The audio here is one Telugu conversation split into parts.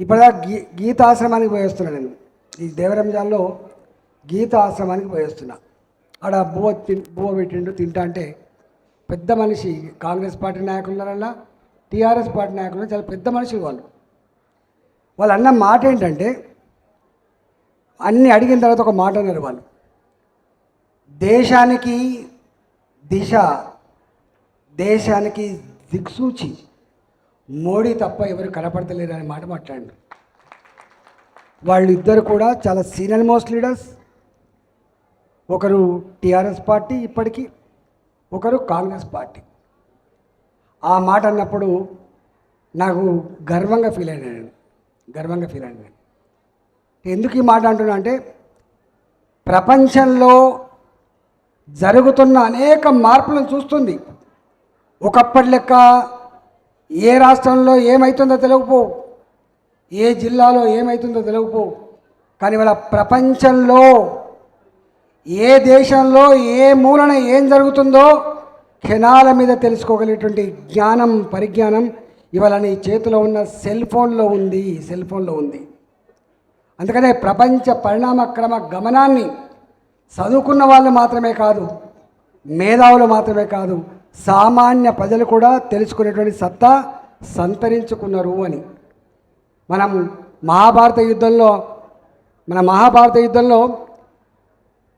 ఇప్పటిదా గీ గీతాశ్రమానికి పోయేస్తున్నా నేను. ఈ దేవరంజాల్లో గీతాశ్రమానికి పోయి పోయేస్తున్నా. ఆడ బువ్వ తి బువ్వ పెట్టిండు తింటా అంటే పెద్ద మనిషి కాంగ్రెస్ పార్టీ నాయకులు టీఆర్ఎస్ పార్టీ నాయకులు చాలా పెద్ద మనుషులు వాళ్ళు. వాళ్ళు అన్న మాట ఏంటంటే అన్నీ అడిగిన తర్వాత ఒక మాట అన్నారు వాళ్ళు. దేశానికి దిశ దేశానికి దిక్సూచి మోడీ తప్ప ఎవరు కనపడతలేరు అనే మాట మాట్లాడారు వాళ్ళు ఇద్దరు కూడా చాలా సీనియర్ మోస్ట్ లీడర్స్. ఒకరు టీఆర్ఎస్ పార్టీ ఇప్పటికీ ఒకరు కాంగ్రెస్ పార్టీ. ఆ మాట అన్నప్పుడు నాకు గర్వంగా ఫీల్ అయినా నేను గర్వంగా ఫీల్ అయినా నేను. ఎందుకు ఈ మాట అంటున్నా అంటే ప్రపంచంలో జరుగుతున్న అనేక మార్పులను చూస్తుంది. ఒకప్పటి లెక్క ఏ రాష్ట్రంలో ఏమవుతుందో తెలియకపోవు ఏ జిల్లాలో ఏమవుతుందో తెలియకపోవు కానీ ఇవాళ ప్రపంచంలో ఏ దేశంలో ఏ మూలన ఏం జరుగుతుందో క్షణాల మీద తెలుసుకోగలిగేటువంటి జ్ఞానం పరిజ్ఞానం ఇవాళ నీ చేతిలో ఉన్న సెల్ ఫోన్లో ఉంది సెల్ ఫోన్లో ఉంది. అందుకనే ప్రపంచ పరిణామక్రమ గమనాన్ని చదువుకున్న వాళ్ళు మాత్రమే కాదు మేధావులు మాత్రమే కాదు సామాన్య ప్రజలు కూడా తెలుసుకునేటువంటి సత్తా సంతరించుకున్నారు అని. మనం మహాభారత యుద్ధంలో మన మహాభారత యుద్ధంలో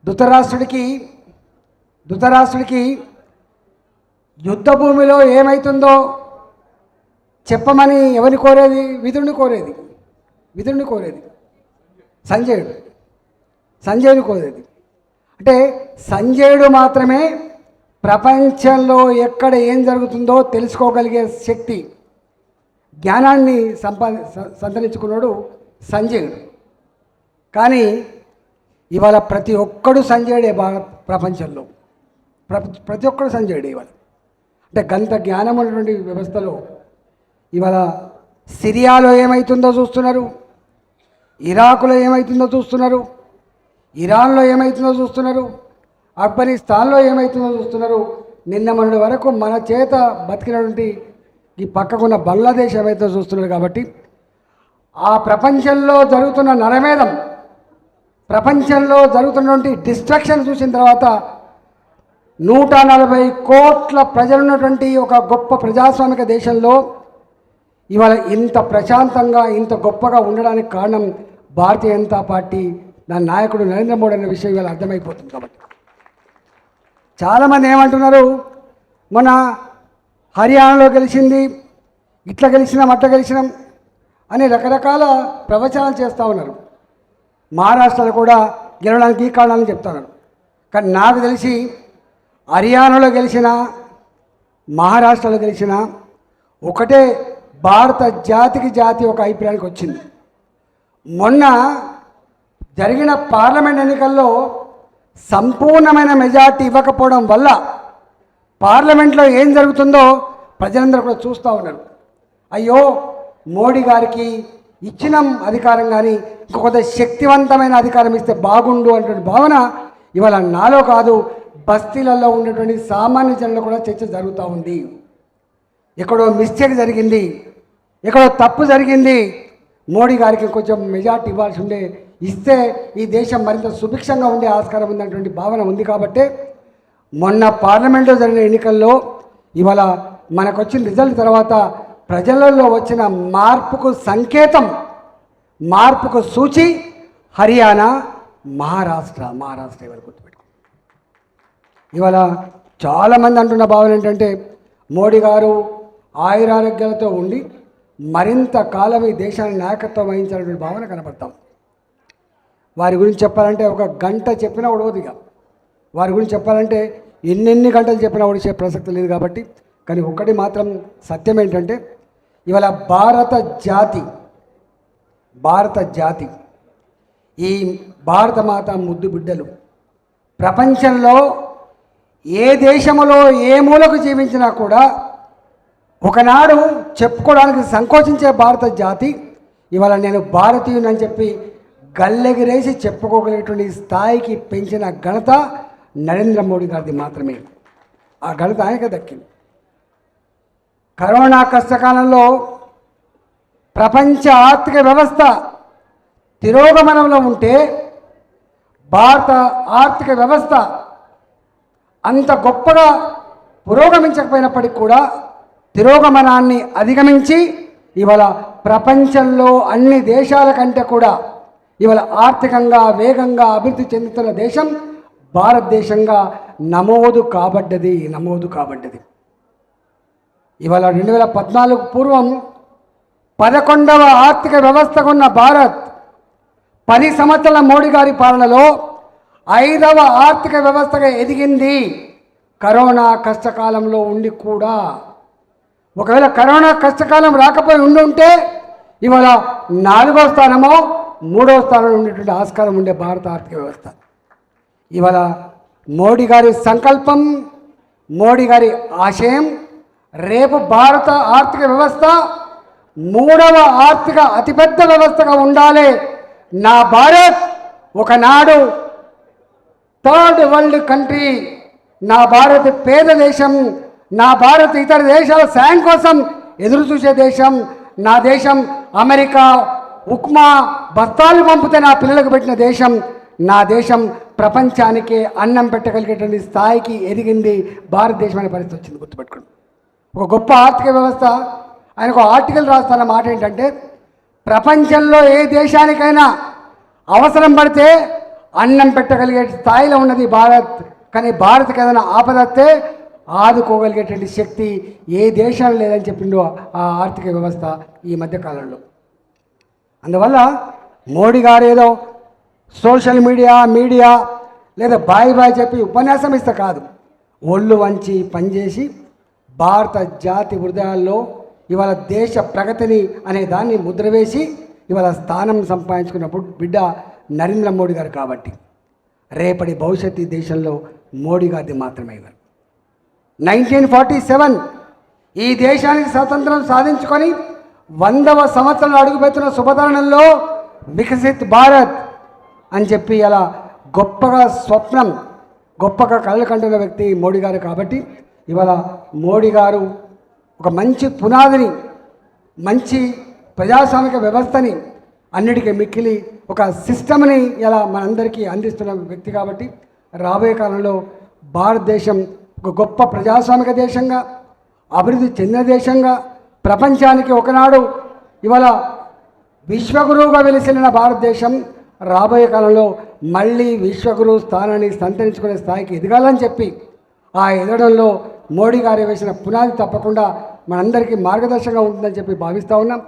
ధృతరాష్ట్రుడికి ధృతరాష్ట్రుడికి యుద్ధ భూమిలో ఏమవుతుందో చెప్పమని ఎవరిని కోరేది? విధుడిని కోరేది. విధుడిని కోరేది. సంజయుడు. సంజయుని కోరేది. అంటే సంజయుడు మాత్రమే ప్రపంచంలో ఎక్కడ ఏం జరుగుతుందో తెలుసుకోగలిగే శక్తి జ్ఞానాన్ని సంపా స- సంతరించుకున్నాడు సంజయుడు. కానీ ఇవాళ ప్రతి ఒక్కడు సంజయుడే భారత ప్రపంచంలో. ప్రతి ఒక్కడు సంజయుడే ఇవాళ. అంటే గంత జ్ఞానం ఉన్నటువంటి వ్యవస్థలో ఇవాళ సిరియాలో ఏమవుతుందో చూస్తున్నారు? ఇరాకులో ఏమవుతుందో చూస్తున్నారు? ఇరాన్లో ఏమవుతుందో చూస్తున్నారు? ఆఫ్ఘనిస్తాన్లో ఏమవుతుందో చూస్తున్నారు? నిన్న మొన్నటి వరకు మన చేత బతికినటువంటి ఈ పక్కకున్న బంగ్లాదేశ్ ఏమైతే చూస్తున్నారు కాబట్టి ఆ ప్రపంచంలో జరుగుతున్న నరమేధం ప్రపంచంలో జరుగుతున్నటువంటి డిస్ట్రక్షన్ చూసిన తర్వాత నూట నలభై కోట్ల ప్రజలున్నటువంటి ఒక గొప్ప ప్రజాస్వామిక దేశంలో ఇవాళ ఇంత ప్రశాంతంగా ఇంత గొప్పగా ఉండడానికి కారణం భారతీయ జనతా పార్టీ దాని నాయకుడు నరేంద్ర మోడీ అనే విషయం ఇవాళ అర్థమైపోతుంది కాబట్టి. చాలామంది ఏమంటున్నారు? మన హర్యానాలో గెలిచింది ఇట్లా గెలిచినాం అట్లా గెలిచినాం అని రకరకాల ప్రవచనాలు చేస్తూ ఉన్నారు. మహారాష్ట్రలో కూడా గెలవడానికి ఈ కారణాలని చెప్తున్నారు కానీ నాకు తెలిసి హర్యానాలో గెలిచిన మహారాష్ట్రలో గెలిచిన ఒకటే భారత జాతికి జాతి ఒక అభిప్రాయానికి వచ్చింది. మొన్న జరిగిన పార్లమెంట్ ఎన్నికల్లో సంపూర్ణమైన మెజార్టీ ఇవ్వకపోవడం వల్ల పార్లమెంట్లో ఏం జరుగుతుందో ప్రజలందరూ కూడా చూస్తూ ఉన్నారు. అయ్యో మోడీ గారికి ఇచ్చిన అధికారం కానీ ఇంకొక శక్తివంతమైన అధికారం ఇస్తే బాగుండు అనేటువంటి భావన ఇవాళ నాలో కాదు బస్తీలలో ఉన్నటువంటి సామాన్య జనులు కూడా చర్చ జరుగుతూ ఉంది. ఎక్కడో మిస్టేక్ జరిగింది ఎక్కడో తప్పు జరిగింది మోడీ గారికి కొంచెం మెజార్టీ ఇవ్వాల్సి ఉండే ఇస్తే ఈ దేశం మరింత సుభిక్షంగా ఉండే ఆస్కారం ఉందన్నటువంటి భావన ఉంది కాబట్టి మొన్న పార్లమెంట్లో జరిగిన ఎన్నికల్లో ఇవాళ మనకు వచ్చిన రిజల్ట్ తర్వాత ప్రజలలో వచ్చిన మార్పుకు సంకేతం మార్పుకు సూచి హర్యానా మహారాష్ట్ర మహారాష్ట్ర ఇవాళ గుర్తుపెట్టుకో. ఇవాళ చాలామంది అంటున్న భావన ఏంటంటే మోడీ గారు ఆయురారోగ్యాలతో ఉండి మరింత కాలం ఈ దేశాన్ని నాయకత్వం వహించాలనే భావన కనపడతాం. వారి గురించి చెప్పాలంటే ఒక గంట చెప్పినా ఉడవదిగా వారి గురించి చెప్పాలంటే ఎన్నెన్ని గంటలు చెప్పినా ఉడిచే ప్రసక్తి లేదు కాబట్టి కానీ ఒకటి మాత్రం సత్యం ఏంటంటే ఇవాళ భారత జాతి భారత జాతి ఈ భారత మాత ముద్దు బిడ్డలు ప్రపంచంలో ఏ దేశంలో ఏ మూలకు జీవించినా కూడా ఒకనాడు చెప్పుకోవడానికి సంకోచించే భారత జాతి ఇవాళ నేను భారతీయుని చెప్పి గల్లెగిరేసి చెప్పుకోగలిగేటువంటి స్థాయికి పెంచిన ఘనత నరేంద్ర మోడీ గారిది మాత్రమే. ఆ ఘనత ఆయనకే దక్కింది. కరోనా కష్టకాలంలో ప్రపంచ ఆర్థిక వ్యవస్థ తిరోగమనంలో ఉంటే భారత ఆర్థిక వ్యవస్థ అంత గొప్పగా పురోగమించకపోయినప్పటికీ కూడా తిరోగమనాన్ని అధిగమించి ఇవాళ ప్రపంచంలో అన్ని దేశాల కంటే కూడా ఇవాళ ఆర్థికంగా వేగంగా అభివృద్ధి చెందుతున్న దేశం భారతదేశంగా నమోదు కాబడ్డది నమోదు కాబడ్డది. ఇవాళ రెండు వేల పద్నాలుగు పూర్వం పదకొండవ ఆర్థిక వ్యవస్థకు ఉన్న భారత్ పది సంవత్సరాల మోడీ గారి పాలనలో ఐదవ ఆర్థిక వ్యవస్థగా ఎదిగింది. కరోనా కష్టకాలంలో ఉండి కూడా. ఒకవేళ కరోనా కష్టకాలం రాకపోయి ఉండుంటే ఇవాళ నాలుగో స్థానమో మూడవ స్థానంలో ఉండేటువంటి ఆస్కారం ఉండే భారత ఆర్థిక వ్యవస్థ. ఇవాళ మోడీ గారి సంకల్పం మోడీ గారి ఆశయం రేపు భారత ఆర్థిక వ్యవస్థ మూడవ ఆర్థిక అతిపెద్ద వ్యవస్థగా ఉండాలి. నా భారత్ ఒకనాడు థర్డ్ వరల్డ్ కంట్రీ నా భారత్ పేద దేశం నా భారత్ ఇతర దేశాల సాయం కోసం ఎదురు చూసే దేశం నా దేశం అమెరికా ఉక్మా బస్తాలు పంపితే నా పిల్లలకు పెట్టిన దేశం నా దేశం ప్రపంచానికి అన్నం పెట్టగలిగేటువంటి స్థాయికి ఎదిగింది భారతదేశం అనే పరిస్థితి వచ్చింది గుర్తుపెట్టుకోండి. ఒక గొప్ప ఆర్థిక వ్యవస్థ ఆయన ఒక ఆర్టికల్ రాస్తున్న మాట ఏంటంటే ప్రపంచంలో ఏ దేశానికైనా అవసరం పడితే అన్నం పెట్టగలిగే స్థాయిలో ఉన్నది భారత్ కానీ భారత్కి ఏదైనా ఆపదత్తే ఆదుకోగలిగేటువంటి శక్తి ఏ దేశంలో లేదని చెప్పిండు ఆ ఆర్థిక వ్యవస్థ ఈ మధ్యకాలంలో. అందువల్ల మోడీ గారు ఏదో సోషల్ మీడియా మీడియా లేదా బాయ్ బాయ్ చెప్పి ఉపన్యాసం ఇస్తే కాదు. ఒళ్ళు వంచి పనిచేసి భారత జాతి హృదయాల్లో ఇవాళ దేశ ప్రగతిని అనే దాన్ని ముద్రవేసి ఇవాళ స్థానం సంపాదించుకున్నప్పుడు బిడ్డ నరేంద్ర మోడీ గారు కాబట్టి రేపటి భవిష్యత్తు దేశంలో మోడీ గారిది మాత్రమే ఇవ్వరు నైన్టీన్ ఫార్టీ సెవెన్ ఈ దేశానికి స్వాతంత్రం సాధించుకొని వందవ సంవత్సరంలో అడుగుపెట్టిన శుభతరణంలో వికసిత్ భారత్ అని చెప్పి అలా గొప్పగా స్వప్నం గొప్పగా కళ్ళు కంటున్న వ్యక్తి మోడీ గారు కాబట్టి ఇవాళ మోడీ గారు ఒక మంచి పునాదిని మంచి ప్రజాస్వామిక వ్యవస్థని అన్నిటికీ మిక్కిలి ఒక సిస్టమ్ని ఇలా మనందరికీ అందిస్తున్న వ్యక్తి కాబట్టి రాబోయే కాలంలో భారతదేశం ఒక గొప్ప ప్రజాస్వామిక దేశంగా అభివృద్ధి చెందిన దేశంగా ప్రపంచానికి ఒకనాడు ఇవాళ విశ్వగురువుగా వెలిసిన భారతదేశం రాబోయే కాలంలో మళ్ళీ విశ్వగురువు స్థానాన్ని సంతరించుకునే స్థాయికి ఎదగాలని చెప్పి ఆ ఎదగడంలో మోడీ గారు వేసిన పునాది తప్పకుండా మనందరికీ మార్గదర్శకంగా ఉంటుందని చెప్పి భావిస్తూ ఉన్నాం.